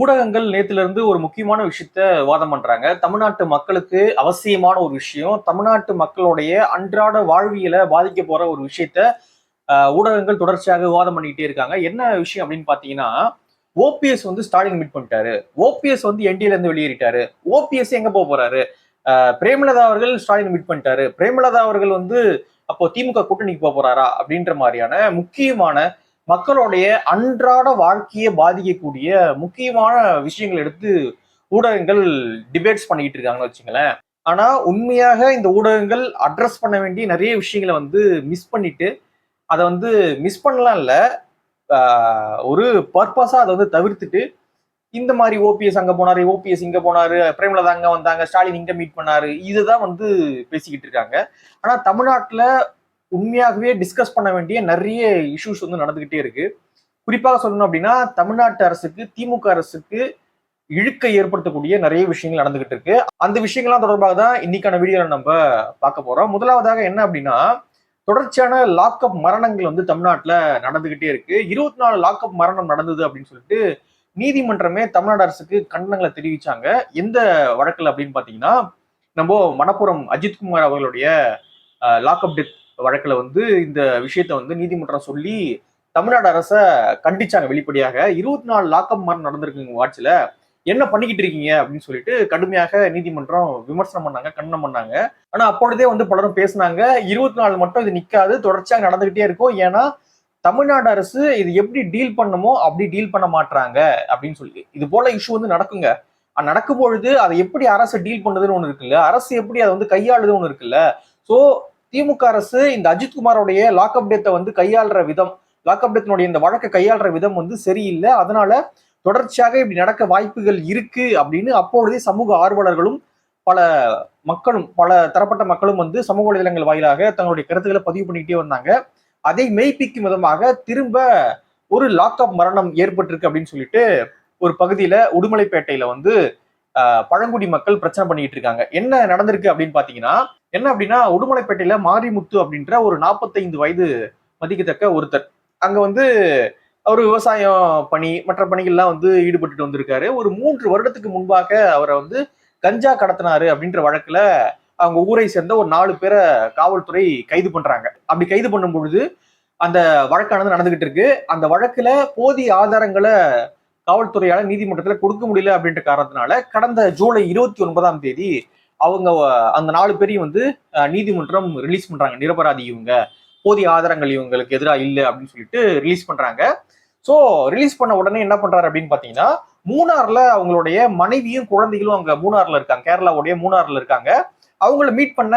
ஊடகங்கள் நேத்திலிருந்து ஒரு முக்கியமான விஷயத்த வாதம் பண்றாங்க. தமிழ்நாட்டு மக்களுக்கு அவசியமான ஒரு விஷயம் தமிழ்நாட்டு மக்களுடைய அன்றாட வாழ்வியலை பாதிக்க போற ஒரு விஷயத்த ஊடகங்கள் தொடர்ச்சியாக விவாதம் பண்ணிக்கிட்டே இருக்காங்க. என்ன விஷயம் அப்படின்னு பாத்தீங்கன்னா ஓபிஎஸ் வந்து ஸ்டாலின் மீட் பண்ணிட்டாரு. ஓபிஎஸ் வந்து என்டிஏல இருந்து வெளியேறிட்டாரு. ஓபிஎஸ் எங்க போக போறாரு? பிரேமலதா அவர்கள் ஸ்டாலின் மீட் பண்ணிட்டாரு. பிரேமலதா அவர்கள் வந்து அப்போ திமுக கூட்டணிக்கு போக போறாரா? அப்படின்ற மாதிரியான முக்கியமான மக்களுடைய அன்றாட வாழ்க்கையை பாதிக்கக்கூடிய முக்கியமான விஷயங்கள் எடுத்து ஊடகங்கள் டிபேட்ஸ் பண்ணிக்கிட்டு இருக்காங்கன்னு வச்சுங்களேன் ஆனா உண்மையாக இந்த ஊடகங்கள் அட்ரஸ் பண்ண வேண்டிய நிறைய விஷயங்களை வந்து மிஸ் பண்ணிட்டு அதை வந்து மிஸ் பண்ணலாம் இல்லை. ஒரு பர்பஸாக அதை வந்து தவிர்த்துட்டு இந்த மாதிரி ஓபிஎஸ் அங்கே போனாரு ஓபிஎஸ் இங்கே போனார் பிரேமலதா அங்கே வந்தாங்க ஸ்டாலின் இங்கே மீட் பண்ணாரு இதுதான் வந்து பேசிக்கிட்டு இருக்காங்க. ஆனால் தமிழ்நாட்டில் உண்மையாகவே டிஸ்கஸ் பண்ண வேண்டிய நிறைய இஷ்யூஸ் வந்து நடந்துகிட்டே இருக்கு. குறிப்பாக சொல்லணும் அப்படின்னா தமிழ்நாட்டு அரசுக்கு திமுக அரசுக்கு இழுக்கை ஏற்படுத்தக்கூடிய நிறைய விஷயங்கள் நடந்துகிட்டு இருக்கு. அந்த விஷயங்கள்லாம் தொடர்பாக தான் இன்னைக்கான வீடியோல நம்ம பார்க்க போறோம். முதலாவதாக என்ன அப்படின்னா தொடர்ச்சியான லாக்அப் மரணங்கள் வந்து தமிழ்நாட்டில் நடந்துகிட்டே இருக்கு. இருபத்தி நாலு லாக்அப் மரணம் நடந்தது அப்படின்னு சொல்லிட்டு நீதிமன்றமே தமிழ்நாடு அரசுக்கு கண்டனங்களை தெரிவிச்சாங்க. எந்த வழக்கில் அப்படின்னு பார்த்தீங்கன்னா நம்ம மணப்புரம் அஜித்குமார் அவர்களுடைய லாக்அப் டெத் வழக்கில் வந்து இந்த விஷயத்த வந்து நீதிமன்றம் சொல்லி தமிழ்நாடு அரசை கண்டிச்சாங்க வெளிப்படையாக. இருபத்தி நாலு லாக்அப் மாதிரி நடந்திருக்குங்க வாட்சில். என்ன பண்ணிக்கிட்டு இருக்கீங்க அப்படின்னு சொல்லிட்டு கடுமையாக நீதிமன்றம் விமர்சனம் பண்ணாங்க கண்டனம் பண்ணாங்க. ஆனா அப்பொழுதே வந்து பலரும் பேசினாங்க இருபத்தி நாலு மட்டும் இது நிக்காது தொடர்ச்சியாக நடந்துகிட்டே இருக்கும். ஏன்னா தமிழ்நாடு அரசு இது எப்படி டீல் பண்ணுமோ அப்படி டீல் பண்ண மாட்டாங்க அப்படின்னு சொல்லி. இது போல இஷ்யூ வந்து நடக்குங்க. நடக்கும் பொழுது அதை எப்படி அரசு டீல் பண்ணுதுன்னு ஒன்று இருக்குல்ல. அரசு எப்படி அதை வந்து கையாளுதுன்னு ஒன்று இருக்குல்ல. ஸோ திமுக அரசு இந்த அஜித்குமாரோடைய லாக்அப் டேத்தை வந்து கையாளுற விதம் லாக்அப் டேத்தினுடைய இந்த வழக்கை கையாளுற விதம் வந்து சரியில்லை. அதனால தொடர்ச்சியாக இப்படி நடக்க வாய்ப்புகள் இருக்கு அப்படின்னு அப்பொழுதே சமூக ஆர்வலர்களும் பல மக்களும் பல தரப்பட்ட மக்களும் வந்து சமூக வலைதளங்கள் வாயிலாக தங்களுடைய கருத்துக்களை பதிவு பண்ணிக்கிட்டே வந்தாங்க. அதை மெய்ப்பிக்கும் விதமாக திரும்ப ஒரு லாக்அப் மரணம் ஏற்பட்டிருக்கு அப்படின்னு சொல்லிட்டு ஒரு பகுதியில உடுமலைப்பேட்டையில வந்து பழங்குடி மக்கள் பிரச்சனை பண்ணிட்டு இருக்காங்க. என்ன நடந்திருக்கு அப்படின்னு பாத்தீங்கன்னா என்ன அப்படின்னா உடுமலைப்பேட்டையில மாரிமுத்து அப்படின்ற ஒரு நாற்பத்தைந்து வயது மதிக்கத்தக்க ஒருத்தர். அங்க வந்து அவர் விவசாயம் பணி மற்ற பணிகள்லாம் வந்து ஈடுபட்டுட்டு வந்திருக்காரு. ஒரு மூன்று வருடத்துக்கு முன்பாக அவரை வந்து கஞ்சா கடத்தினாரு அப்படின்ற வழக்குல அவங்க ஊரை சேர்ந்த ஒரு நாலு பேரை காவல்துறை கைது பண்றாங்க. அப்படி கைது பண்ணும் பொழுது அந்த வழக்கானது நடந்துகிட்டு இருக்கு. அந்த வழக்குல போதிய ஆதாரங்களை காவல்துறையால நீதிமன்றத்துல கொடுக்க முடியல அப்படின்ற காரணத்தினால கடந்த ஜூலை இருபத்தி ஒன்பதாம் தேதி அவங்க அந்த நாலு பேரையும் வந்து நீதிமன்றம் ரிலீஸ் பண்றாங்க. நிரபராதி இவங்க. போதிய ஆதாரங்கள் இவங்களுக்கு எதிராக இல்லை அப்படின்னு சொல்லிட்டு ரிலீஸ் பண்றாங்க. ஸோ ரிலீஸ் பண்ண உடனே என்ன பண்றாரு அப்படின்னு பாத்தீங்கன்னா மூணார்ல அவங்களுடைய மனைவியும் குழந்தைகளும் அங்க மூணார்ல இருக்காங்க. கேரளாவுடைய மூணார்ல இருக்காங்க. அவங்கள மீட் பண்ண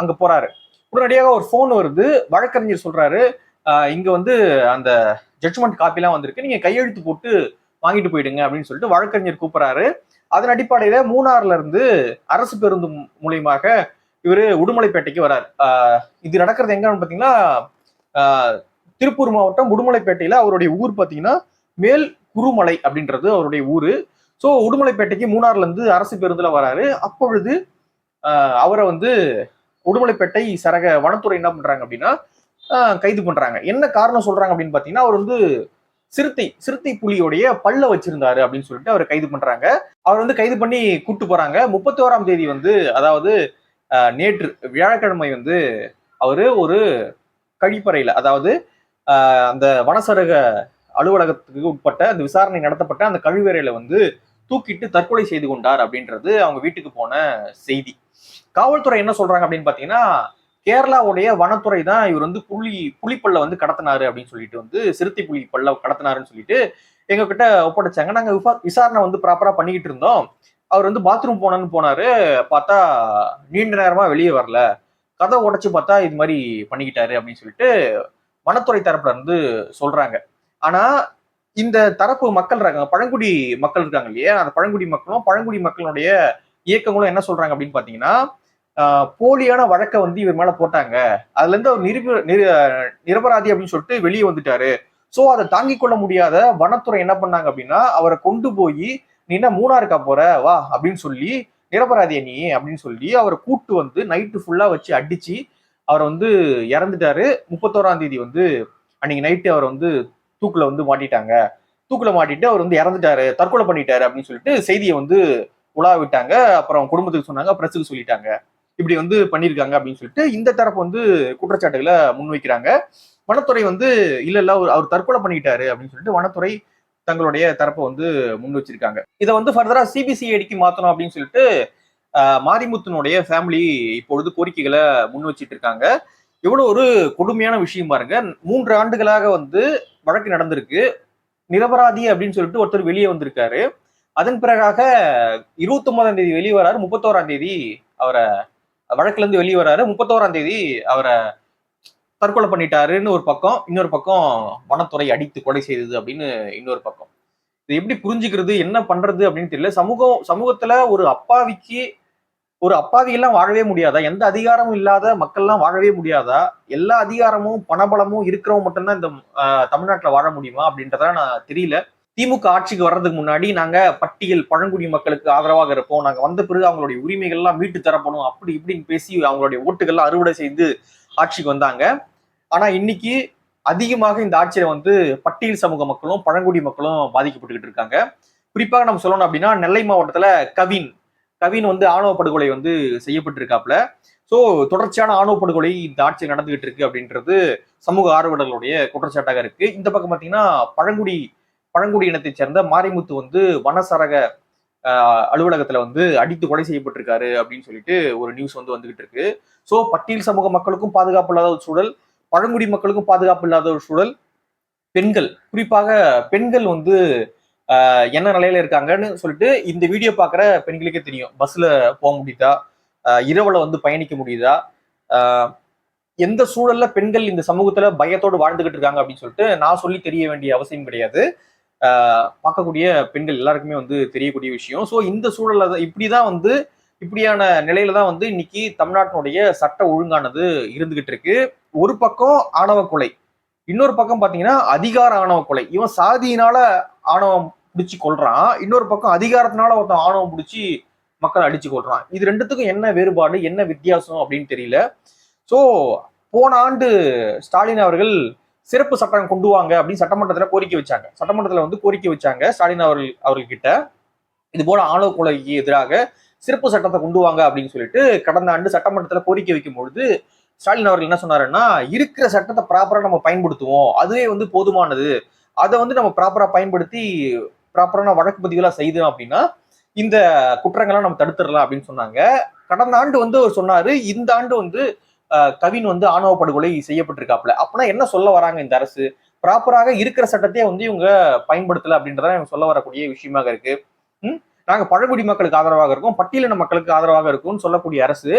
அங்க போறாரு. உடனடியாக ஒரு ஃபோன் வருது. வழக்கறிஞர் சொல்றாரு இங்க வந்து அந்த ஜட்ஜ்மெண்ட் காப்பிலாம் வந்திருக்கு. நீங்க கையெழுத்து போட்டு வாங்கிட்டு போயிடுங்க. அப்படின்னு சொல்லிட்டு வழக்கறிஞர் கூப்பிடுறாரு. அதன் அடிப்படையில மூணார்ல இருந்து அரசு பேருந்து மூலியமாக இவரு உடுமலைப்பேட்டைக்கு வரார். இது நடக்கிறது எங்கன்னு பாத்தீங்கன்னா திருப்பூர் மாவட்டம் உடுமலைப்பேட்டையில அவருடைய ஊர் பாத்தீங்கன்னா மேல் குருமலை அப்படின்றது அவருடைய ஊரு. ஸோ உடுமலைப்பேட்டைக்கு மூணார்ல இருந்து அரசு பேருந்துல வராரு. அப்பொழுது அவரை வந்து உடுமலைப்பேட்டை சரக வனத்துறை என்ன பண்றாங்க அப்படின்னா கைது பண்றாங்க. என்ன காரணம் சொல்றாங்க அப்படின்னு பாத்தீங்கன்னா அவர் வந்து சிறுத்தை சிறுத்தை புலியோடைய பல்ல வச்சிருந்தாரு அப்படின்னு சொல்லிட்டு அவரை கைது பண்றாங்க. அவர் வந்து கைது பண்ணி கூட்டு போறாங்க. முப்பத்தி ஓராம் தேதி வந்து அதாவது நேற்று வியாழக்கிழமை வந்து அவரு ஒரு கழிப்பறையில அதாவது ஆஹ் அந்த வனசரக அலுவலகத்துக்கு உட்பட்ட அந்த விசாரணை நடத்தப்பட்ட அந்த கழிவறையில வந்து தூக்கிட்டு தற்கொலை செய்து கொண்டார் அப்படின்றது அவங்க வீட்டுக்கு போன செய்தி. காவல்துறை என்ன சொல்றாங்க அப்படின்னு பாத்தீங்கன்னா கேரளாவுடைய வனத்துறை தான் இவர் வந்து புலி புலிப்பல்ல வந்து கடத்தினாரு அப்படின்னு சொல்லிட்டு வந்து சிறுத்தை புலி பல்ல கடத்தினாருன்னு சொல்லிட்டு எங்க கிட்ட ஒப்படைச்சாங்க. நாங்க விசாரணை வந்து ப்ராப்பரா பண்ணிக்கிட்டு இருந்தோம். அவர் வந்து பாத்ரூம் போனான்னு போனாரு. பார்த்தா நீண்ட நேரமா வெளியே வரல. கதை உடைச்சு பார்த்தா இது மாதிரி பண்ணிக்கிட்டாரு அப்படின்னு சொல்லிட்டு வனத்துறை தரப்புல இருந்து சொல்றாங்க. ஆனா இந்த தரப்பு மக்கள் இருக்காங்க பழங்குடி மக்கள் இருக்காங்க இல்லையா? அந்த பழங்குடி மக்களும் பழங்குடி மக்களுடைய இயக்கங்களும் என்ன சொல்றாங்க அப்படின்னு பாத்தீங்கன்னா போலியான வழக்கை வந்து இவர் மேல போட்டாங்க. அதுல இருந்து அவர் நிரூப நிரபராதி அப்படின்னு சொல்லிட்டு வெளியே வந்துட்டாரு. சோ அதை தாங்கிக் கொள்ள முடியாத வனத்துறை என்ன பண்ணாங்க அப்படின்னா அவரை கொண்டு போய் நீ என்ன மூணாருக்கா போற? வா அப்படின்னு சொல்லி நிரபராதிய நீ அப்படின்னு சொல்லி அவரை கூட்டு வந்து நைட்டு ஃபுல்லா வச்சு அடிச்சு அவரை வந்து இறந்துட்டாரு. முப்பத்தோராம் தேதி வந்து அன்னைக்கு நைட்டு அவரை வந்து தூக்குல வந்து மாட்டிட்டாங்க. தூக்குல மாட்டிட்டு அவர் வந்து இறந்துட்டாரு. தற்கொலை பண்ணிட்டாரு அப்படின்னு சொல்லிட்டு செய்தியை வந்து உலா விட்டாங்க அப்புறம் குடும்பத்துக்கு சொன்னாங்க பிரஸுக்கு சொல்லிட்டாங்க. இப்படி வந்து பண்ணியிருக்காங்க அப்படின்னு சொல்லிட்டு இந்த தரப்பு வந்து குற்றச்சாட்டுகளை முன்வைக்கிறாங்க. வனத்துறை வந்து இல்ல இல்ல அவர் அவர் தற்கொலை பண்ணிக்கிட்டாரு அப்படின்னு சொல்லிட்டு வனத்துறை தங்களுடைய தரப்பை வந்து முன் வச்சிருக்காங்க இதை வந்து ஃபர்தரா சிபிசிஐடிக்கு மாத்தணும் அப்படின்னு சொல்லிட்டு மாரிமுத்தனுடைய மாரிமுத்துனுடைய ஃபேமிலி இப்பொழுது கோரிக்கைகளை முன் வச்சிட்டு இருக்காங்க எவ்வளவு ஒரு கொடுமையான விஷயம் பாருங்க. மூன்று ஆண்டுகளாக வந்து வழக்கு நடந்திருக்கு. நிரபராதி அப்படின்னு சொல்லிட்டு ஒருத்தர் வெளியே வந்திருக்காரு. அதன் பிறகாக இருபத்தி ஒன்பதாம் தேதி வெளியே வராரு முப்பத்தோராம் தேதி அவரை வழக்குல இருந்து வெளியே வராரு. முப்பத்தோராம் தேதி அவரை தற்கொலை பண்ணிட்டாருன்னு ஒரு பக்கம் இன்னொரு பக்கம் வனத்துறை அடித்து கொலை செய்தது அப்படின்னு இன்னொரு பக்கம். இது எப்படி புரிஞ்சுக்கிறது என்ன பண்றது அப்படின்னு தெரியல. சமூகம் சமூகத்துல ஒரு அப்பாவிக்கு ஒரு அப்பாவி எல்லாம் வாழவே முடியாதா? எந்த அதிகாரமும் இல்லாத மக்கள்லாம் வாழவே முடியாதா? எல்லா அதிகாரமும் பணபலமும் இருக்கிறவங்க மட்டும்தான் இந்த தமிழ்நாட்டில் வாழ முடியுமா அப்படின்றத நான் தெரியல. திமுக ஆட்சிக்கு வர்றதுக்கு முன்னாடி நாங்க பட்டியல் பழங்குடி மக்களுக்கு ஆதரவாக இருப்போம். நாங்க வந்த பிறகு அவங்களுடைய உரிமைகள்லாம் மீட்டு தரப்படும். அப்படி இப்படின்னு பேசி அவங்களுடைய ஓட்டுகள்லாம் அறுவடை செய்து ஆட்சிக்கு வந்தாங்க. ஆனா இன்னைக்கு அதிகமாக இந்த ஆட்சியில வந்து பட்டியல் சமூக மக்களும் பழங்குடி மக்களும் பாதிக்கப்பட்டுக்கிட்டு இருக்காங்க. குறிப்பாக நம்ம சொல்லணும் அப்படின்னா நெல்லை மாவட்டத்துல கவின் கவின் வந்து ஆணவ படுகொலை வந்து செய்யப்பட்டிருக்காப்ல ஸோ தொடர்ச்சியான ஆணவ படுகொலை இந்த ஆட்சியில் நடந்துகிட்டு இருக்கு அப்படின்றது சமூக ஆர்வலர்களுடைய குற்றச்சாட்டாக இருக்கு. இந்த பக்கம் பார்த்தீங்கன்னா பழங்குடி பழங்குடி இனத்தைச் சேர்ந்த மாரிமுத்து வந்து வனசரக ஆஹ், அலுவலகத்துல வந்து அடித்து கொலை செய்யப்பட்டிருக்காரு அப்படின்னு சொல்லிட்டு ஒரு நியூஸ் வந்து வந்துகிட்டு இருக்கு. ஸோ பட்டியல் சமூக மக்களுக்கும் பாதுகாப்பு இல்லாத ஒரு சூழல் பழங்குடி மக்களுக்கும் பாதுகாப்பு இல்லாத ஒரு சூழல் பெண்கள் குறிப்பாக பெண்கள் வந்து ஆஹ், என்ன நிலையில இருக்காங்கன்னு சொல்லிட்டு இந்த வீடியோ பார்க்குற பெண்களுக்கே தெரியும். பஸ்ல போக முடியுதா? இரவுல வந்து பயணிக்க முடியுதா? ஆஹ், எந்த சூழல்ல பெண்கள் இந்த சமூகத்துல பயத்தோடு வாழ்ந்துகிட்டு இருக்காங்க அப்படின்னு சொல்லிட்டு நான் சொல்லி தெரிய வேண்டிய அவசியம் கிடையாது. பார்க்கக்கூடிய பெண்கள் எல்லாருக்குமே வந்து தெரியக்கூடிய விஷயம். ஸோ இந்த சூழல்ல தான் இப்படி தான் வந்து இப்படியான நிலையில தான் வந்து இன்னைக்கு தமிழ்நாட்டினுடைய சட்ட ஒழுங்கானது இருந்துகிட்டு இருக்கு. ஒரு பக்கம் ஆணவ கொலை இன்னொரு பக்கம் பார்த்தீங்கன்னா அதிகார ஆணவ கொலை. இவன் சாதியினால ஆணவம் பிடிச்சு கொள்றான் இன்னொரு பக்கம் அதிகாரத்தினால ஒருத்தன் ஆணவம் பிடிச்சி மக்கள் அடிச்சு கொள்றான் இது ரெண்டுத்துக்கும் என்ன வேறுபாடு என்ன வித்தியாசம் அப்படின்னு தெரியல. ஸோ போன ஆண்டு ஸ்டாலின் அவர்கள் சிறப்பு சட்டம் கொண்டு வாங்க அப்படின்னு சட்டமன்றத்தில் கோரிக்கை வச்சாங்க. சட்டமன்றத்தில் வந்து கோரிக்கை வச்சாங்க ஸ்டாலின் அவர்கள் அவர்கிட்ட இது போல ஆணவ கொலைக்கு எதிராக சிறப்பு சட்டத்தை கொண்டு வாங்க அப்படின்னு சொல்லிட்டு கடந்த ஆண்டு சட்டமன்றத்தில் கோரிக்கை வைக்கும் பொழுது ஸ்டாலின் அவர்கள் என்ன சொன்னாருன்னா இருக்கிற சட்டத்தை ப்ராப்பராக நம்ம பயன்படுத்துவோம். அதுவே வந்து போதுமானது. அதை வந்து நம்ம ப்ராப்பராக பயன்படுத்தி ப்ராப்பரான வழக்கு பதிவுகளாக செய்தோம் அப்படின்னா இந்த குற்றங்கள்லாம் நம்ம தடுத்துடலாம் அப்படின்னு சொன்னாங்க. கடந்த ஆண்டு வந்து அவர் சொன்னாரு இந்த ஆண்டு வந்து கவின் வந்து ஆணவ படுகொலை செய்யப்பட்டிருக்காப்புல. அப்பனா என்ன சொல்ல வராங்க இந்த அரசு? ப்ராப்பராக இருக்கிற சட்டத்தையே வந்து இவங்க பயன்படுத்தல அப்படின்றதான் இவங்க சொல்ல வரக்கூடிய விஷயமாக இருக்கு. நாங்க பழங்குடி மக்களுக்கு ஆதரவாக இருக்கோம் பட்டியலின மக்களுக்கு ஆதரவாக இருக்கும்னு சொல்லக்கூடிய அரசு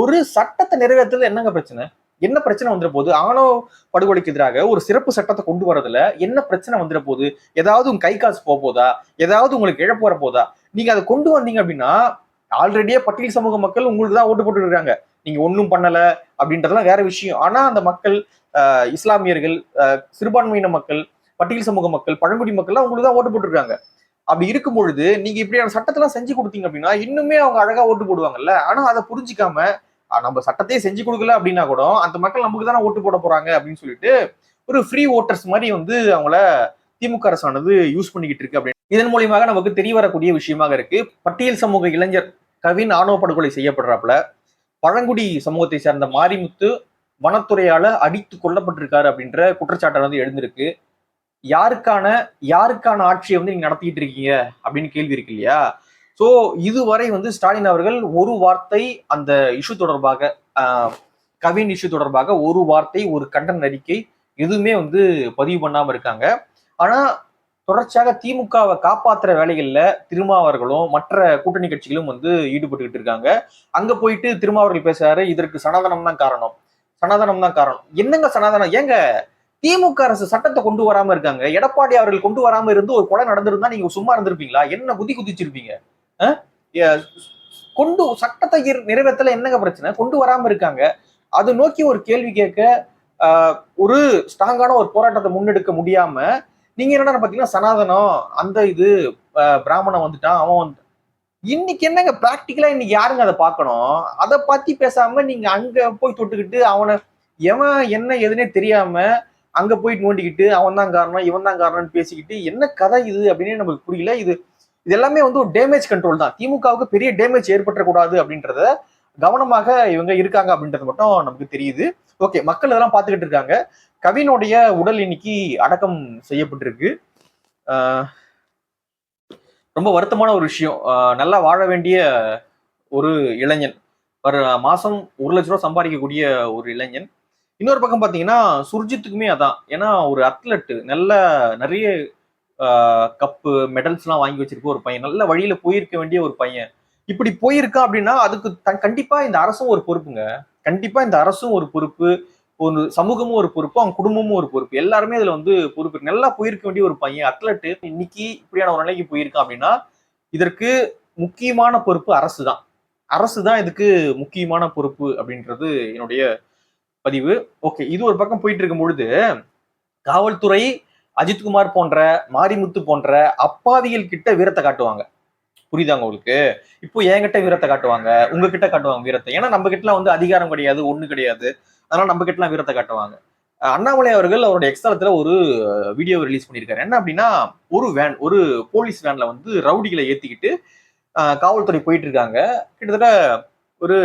ஒரு சட்டத்தை நிறைவேற்றுறது என்னங்க பிரச்சனை? என்ன பிரச்சனை வந்துட போகுது ஆணவ படுகொலைக்கு எதிராக ஒரு சிறப்பு சட்டத்தை கொண்டு வரதுல என்ன பிரச்சனை வந்துட போகுது ஏதாவது உங்க கை காசு போக போதா? ஏதாவது உங்களுக்கு இழப்பு வர போதா? நீங்க அதை கொண்டு வந்தீங்க அப்படின்னா ஆல்ரெடியே பட்டியல் சமூக மக்கள் உங்களுக்கு தான் ஓட்டு போட்டு இருக்காங்க. நீங்க ஒன்றும் பண்ணல அப்படின்றதெல்லாம் வேற விஷயம். ஆனா அந்த மக்கள் இஸ்லாமியர்கள் சிறுபான்மையின மக்கள் பட்டியல் சமூக மக்கள் பழங்குடி மக்கள்லாம் உங்களுக்கு தான் ஓட்டு போட்டுருக்காங்க அப்படி இருக்கும் பொழுது நீங்க இப்படியான சட்டத்தெல்லாம் செஞ்சு கொடுத்தீங்க அப்படின்னா இன்னுமே அவங்க அழகா ஓட்டு போடுவாங்கல்ல? ஆனா அதை புரிஞ்சுக்காம நம்ம சட்டத்தையே செஞ்சு கொடுக்கல அப்படின்னா கூட அந்த மக்கள் நமக்கு தானே ஓட்டு போட போறாங்க அப்படின்னு சொல்லிட்டு ஒரு ஃப்ரீ ஓட்டர்ஸ் மாதிரி வந்து அவங்கள திமுக அரசானது யூஸ் பண்ணிக்கிட்டு இருக்கு அப்படின்னு. இதன் மூலியமாக நமக்கு தெரிய வரக்கூடிய விஷயமாக இருக்கு. பட்டியல் சமூக இளைஞர் கவின் ஆணவ படுகொலை செய்யப்படுறாப்புல. பழங்குடி சமூகத்தை சேர்ந்த மாரிமுத்து வனத்துறையால அடித்து கொல்லப்பட்டிருக்காரு அப்படின்ற குற்றச்சாட்டு வந்து எழுந்திருக்கு. யாருக்கான யாருக்கான ஆட்சியை வந்து நீங்க நடத்திக்கிட்டு இருக்கீங்க அப்படின்னு கேள்வி இருக்கு இல்லையா? சோ இதுவரை வந்து ஸ்டாலின் அவர்கள் ஒரு வார்த்தை அந்த இஷ்யூ தொடர்பாக கவின் இஷ்யூ தொடர்பாக ஒரு வார்த்தை ஒரு கண்டன அறிக்கை எதுவுமே வந்து பதிவு பண்ணாம இருக்காங்க. ஆனா தொடர்ச்சியாக திமுகவை காப்பாற்றுற வேலைகளில் திருமாவர்களும் மற்ற கூட்டணி கட்சிகளும் வந்து ஈடுபட்டுக்கிட்டு இருக்காங்க. அங்க போயிட்டு திருமாவர்கள் பேசுறாரு. இதற்கு சனாதனம் தான் காரணம். சனாதனம் தான் காரணம். என்னங்க சனாதனம்? ஏங்க திமுக அரசு சட்டத்தை கொண்டு வராம இருக்காங்க. எடப்பாடி அவர்கள் கொண்டு வராம இருந்து ஒரு கொலை நடந்திருந்தா நீங்க சும்மா இருந்திருப்பீங்களா? என்ன குதி குதிச்சிருப்பீங்க? கொண்டு சட்டத்தை நிறைவேற்றல என்னங்க பிரச்சனை? கொண்டு வராம இருக்காங்க. அது நோக்கி ஒரு கேள்வி கேட்க ஒரு ஸ்ட்ராங்கான ஒரு போராட்டத்தை முன்னெடுக்க முடியாம நீங்க என்னடா பாத்தீங்கன்னா சனாதனம் அந்த இது பிராமணன் வந்துட்டான் அவன் வந்து இன்னைக்கு என்னங்க ப்ராக்டிக்கலா இன்னைக்கு யாருங்க அதை பார்க்கணும்? அதை பத்தி பேசாம நீங்க அங்க போய் தொட்டுக்கிட்டு அவனை எவன் என்ன எதுனே தெரியாம அங்க போயிட்டு நோண்டிக்கிட்டு அவன் தான் காரணம் இவன் தான் காரணம்னு பேசிக்கிட்டு என்ன கதை இது அப்படின்னு நமக்கு புரியல. இது இது எல்லாமே வந்து ஒரு டேமேஜ் கண்ட்ரோல் தான். திமுகவுக்கு பெரிய டேமேஜ் ஏற்பட்டக்கூடாது அப்படின்றத கவனமாக இவங்க இருக்காங்க அப்படின்றது மட்டும் நமக்கு தெரியுது. ஓகே மக்கள் இதெல்லாம் பார்த்துக்கிட்டு இருக்காங்க. கவினுடைய உடல் இன்னைக்கு அடக்கம் செய்யப்பட்டிருக்கு. ஆஹ் ரொம்ப வருத்தமான ஒரு விஷயம். நல்லா வாழ வேண்டிய ஒரு இளைஞன். வர மாசம் ஒரு லட்ச ரூபா சம்பாதிக்கக்கூடிய ஒரு இளைஞன். இன்னொரு பக்கம் பார்த்தீங்கன்னா சுர்ஜித்துக்குமே அதான். ஏன்னா ஒரு அத்லட்டு நல்ல நிறைய கப்பு மெடல்ஸ்லாம் வாங்கி வச்சிருக்க ஒரு பையன். நல்ல வழியில போயிருக்க வேண்டிய ஒரு பையன். இப்படி போயிருக்கான் அப்படின்னா அதுக்கு த- கண்டிப்பா இந்த அரசும் ஒரு பொறுப்புங்க. கண்டிப்பா இந்த அரசும் ஒரு பொறுப்பு ஒரு சமூகமும் ஒரு பொறுப்பு அவங்க குடும்பமும் ஒரு பொறுப்பு. எல்லாருமே அதுல வந்து பொறுப்பு நல்லா போயிருக்க வேண்டிய ஒரு பையன் அத்லட் இன்னைக்கு இப்படியான ஒரு நிலைக்கு போயிருக்கான் அப்படின்னா இதற்கு முக்கியமான பொறுப்பு அரசு தான் அரசு தான் இதுக்கு முக்கியமான பொறுப்பு அப்படின்றது என்னுடைய பதிவு. ஓகே இது ஒரு பக்கம் போயிட்டு இருக்கும் பொழுது காவல்துறை அஜித்குமார் போன்ற மாரிமுத்து போன்ற அப்பாவிகள் கிட்ட வீரத்தை காட்டுவாங்க. புரியுதாங்க உங்களுக்கு? இப்போ என்கிட்ட வீரத்தை காட்டுவாங்க உங்ககிட்ட காட்டுவாங்க வீரத்தை. ஏன்னா நம்ம கிட்டலாம் வந்து அதிகாரம் கிடையாது ஒண்ணு கிடையாது. அதனால நம்ம கிட்டலாம் வீரத்தை காட்டுவாங்க. அண்ணாமலை அவர்கள் அவருடைய எக்ஸ்தலத்துல ஒரு வீடியோ ரிலீஸ் பண்ணியிருக்காரு. என்ன அப்படின்னா ஒரு வேன் ஒரு போலீஸ் வேன்ல வந்து ரவுடிகளை ஏத்திக்கிட்டு காவல்துறை போயிட்டு இருக்காங்க கிட்டத்தட்ட ஒரு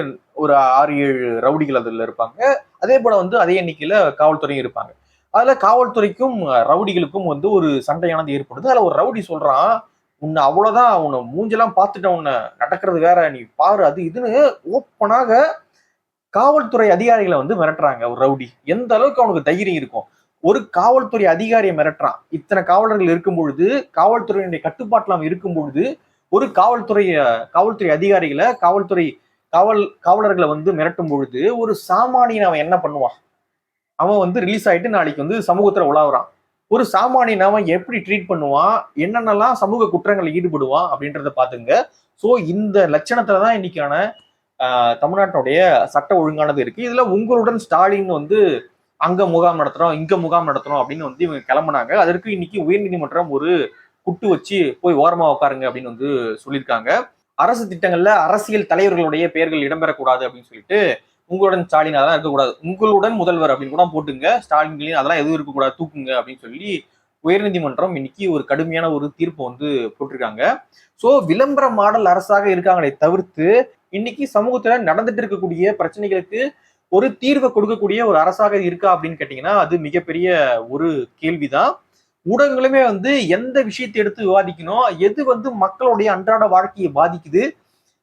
ஒரு ஆறு ஏழு ரவுடிகள் அதுல இருப்பாங்க. அதே போல வந்து அதே எண்ணிக்கையில காவல்துறையும் இருப்பாங்க. அதுல காவல்துறைக்கும் ரவுடிகளுக்கும் வந்து ஒரு சண்டையானது ஏற்படுது. அதுல ஒரு ரவுடி சொல்றான் உன்னை அவ்வளவுதான் உன்னை மூஞ்செல்லாம் பார்த்துட்டேன் உன்னை நடக்கிறது வேற நீ பாரு அது இதுன்னு ஓப்பனாக காவல்துறை அதிகாரிகளை வந்து மிரட்டுறாங்க ஒரு ரவுடி. எந்த அளவுக்கு அவனுக்கு தைரியம் இருக்கும்? ஒரு காவல்துறை அதிகாரியை மிரட்டுறான். இத்தனை காவலர்கள் இருக்கும் பொழுது காவல்துறையினுடைய கட்டுப்பாட்டில் அவன் இருக்கும் பொழுது ஒரு காவல்துறை காவல்துறை அதிகாரிகளை காவல்துறை காவல் காவலர்களை வந்து மிரட்டும் பொழுது ஒரு சாமானியன் அவன் என்ன பண்ணுவான்? அவன் வந்து ரிலீஸ் ஆயிட்டு நாளைக்கு வந்து சமூகத்துல உலாவுறான். ஒரு சாமானியன் அவன் எப்படி ட்ரீட் பண்ணுவான்? என்னென்னலாம் சமூக குற்றங்களில் ஈடுபடுவான் அப்படின்றத பாத்துங்க ஸோ இந்த லட்சணத்துல தான் இன்னைக்கான ஆஹ், தமிழ்நாட்டினுடைய சட்ட ஒழுங்கானது இருக்கு. இதுல உங்களுடன் ஸ்டாலின் வந்து அங்க முகாம் நடத்துறோம் இங்க முகாம் நடத்துறோம் அப்படின்னு வந்து இவங்க கிளம்புனாங்க. அதற்கு இன்னைக்கு உயர்நீதிமன்றம் ஒரு குட்டு வச்சு போய் ஓரமா உட்காருங்க அப்படின்னு வந்து சொல்லியிருக்காங்க. அரசு திட்டங்கள்ல அரசியல் தலைவர்களுடைய பெயர்கள் இடம்பெறக்கூடாது அப்படின்னு சொல்லிட்டு உங்களுடன் ஸ்டாலின் அதெல்லாம் இருக்கக்கூடாது. உங்களுடன் முதல்வர் அப்படின்னு கூட போட்டுங்க. ஸ்டாலின் அதெல்லாம் எதுவும் இருக்கக்கூடாது. தூக்குங்க அப்படின்னு சொல்லி உயர்நீதிமன்றம் இன்னைக்கு ஒரு கடுமையான ஒரு தீர்ப்பு வந்து போட்டிருக்காங்க. ஸோ விளம்பர மாடல் அரசாக இருக்காங்களே தவிர்த்து இன்னைக்கு சமூகத்துல நடந்துட்டு இருக்கக்கூடிய பிரச்சனைகளுக்கு ஒரு தீர்வை கொடுக்கக்கூடிய ஒரு அரசாக இருக்கா அப்படின்னு கேட்டீங்கன்னா அது மிகப்பெரிய ஒரு கேள்விதான். ஊடகங்களுமே வந்து எந்த விஷயத்தை எடுத்து விவாதிக்கணும்? எது வந்து மக்களுடைய அன்றாட வாழ்க்கையை பாதிக்குது?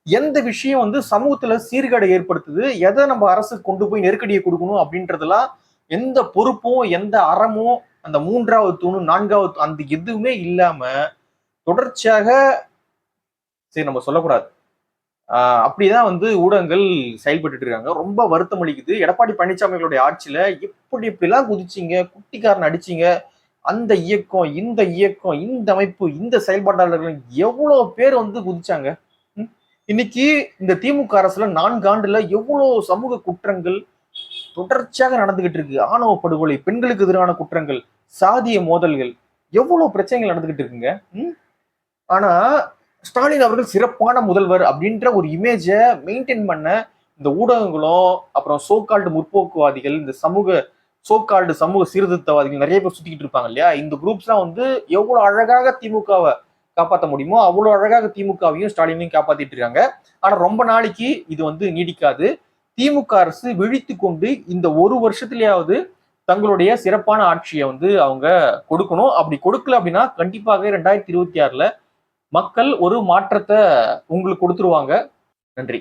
எந்த விஷயம் வந்து சமூகத்துல சீர்கேடை ஏற்படுத்துது எதை நம்ம அரசுக்கு கொண்டு போய் நெருக்கடியை கொடுக்கணும் அப்படின்றதெல்லாம் எந்த பொறுப்பும் எந்த அறமும் அந்த மூன்றாவது தூணு நான்காவது அந்த எதுவுமே இல்லாம தொடர்ச்சியாக சரி நம்ம சொல்லக்கூடாது. ஆஹ் அப்படிதான் வந்து ஊடகங்கள் செயல்பட்டு இருக்காங்க. ரொம்ப வருத்தம் அளிக்குது. எடப்பாடி பழனிசாமிகளுடைய ஆட்சியில எப்படி இப்படிலாம் குதிச்சீங்க குட்டிக்காரன் அடிச்சீங்க அந்த இயக்கம் இந்த இயக்கம் இந்த அமைப்பு இந்த செயல்பாட்டாளர்கள் எவ்வளவு பேர் வந்து குதிச்சாங்க? இன்னைக்கு இந்த திமுக அரசுல நான்கு ஆண்டுல எவ்வளவு சமூக குற்றங்கள் தொடர்ச்சியாக நடந்துகிட்டு இருக்கு. ஆணவ படுகொலை பெண்களுக்கு எதிரான குற்றங்கள் சாதிய மோதல்கள் எவ்வளவு பிரச்சனைகள் நடந்துகிட்டு இருக்குங்க? ம்? ஆனா ஸ்டாலின் அவர்கள் சிறப்பான முதல்வர் அப்படின்ற ஒரு இமேஜை மெயின்டைன் பண்ண இந்த ஊடகங்களும் அப்புறம் சோகால்டு முற்போக்குவாதிகள் இந்த சமூக சோகால்டு சமூக சீர்திருத்தவாதிகள் நிறைய பேர் சுத்திக்கிட்டு இருப்பாங்க இல்லையா? இந்த குரூப்ஸ்லாம் வந்து எவ்வளவு அழகாக திமுகவை காப்பாற்ற முடியுமோ அவ்வளோ அழகாக திமுகவையும் ஸ்டாலினையும் காப்பாத்திட்டு இருக்காங்க. ஆனா ரொம்ப நாளைக்கு இது வந்து நீடிக்காது. திமுக அரசு விழித்து கொண்டு இந்த ஒரு வருஷத்துலயாவது தங்களுடைய சிறப்பான ஆட்சியை வந்து அவங்க கொடுக்கணும். அப்படி கொடுக்கல அப்படின்னா கண்டிப்பாக ரெண்டாயிரத்தி இருபத்தி ஆறுல மக்கள் ஒரு மாற்றத்தை உங்களுக்கு கொடுத்துருவாங்க. நன்றி.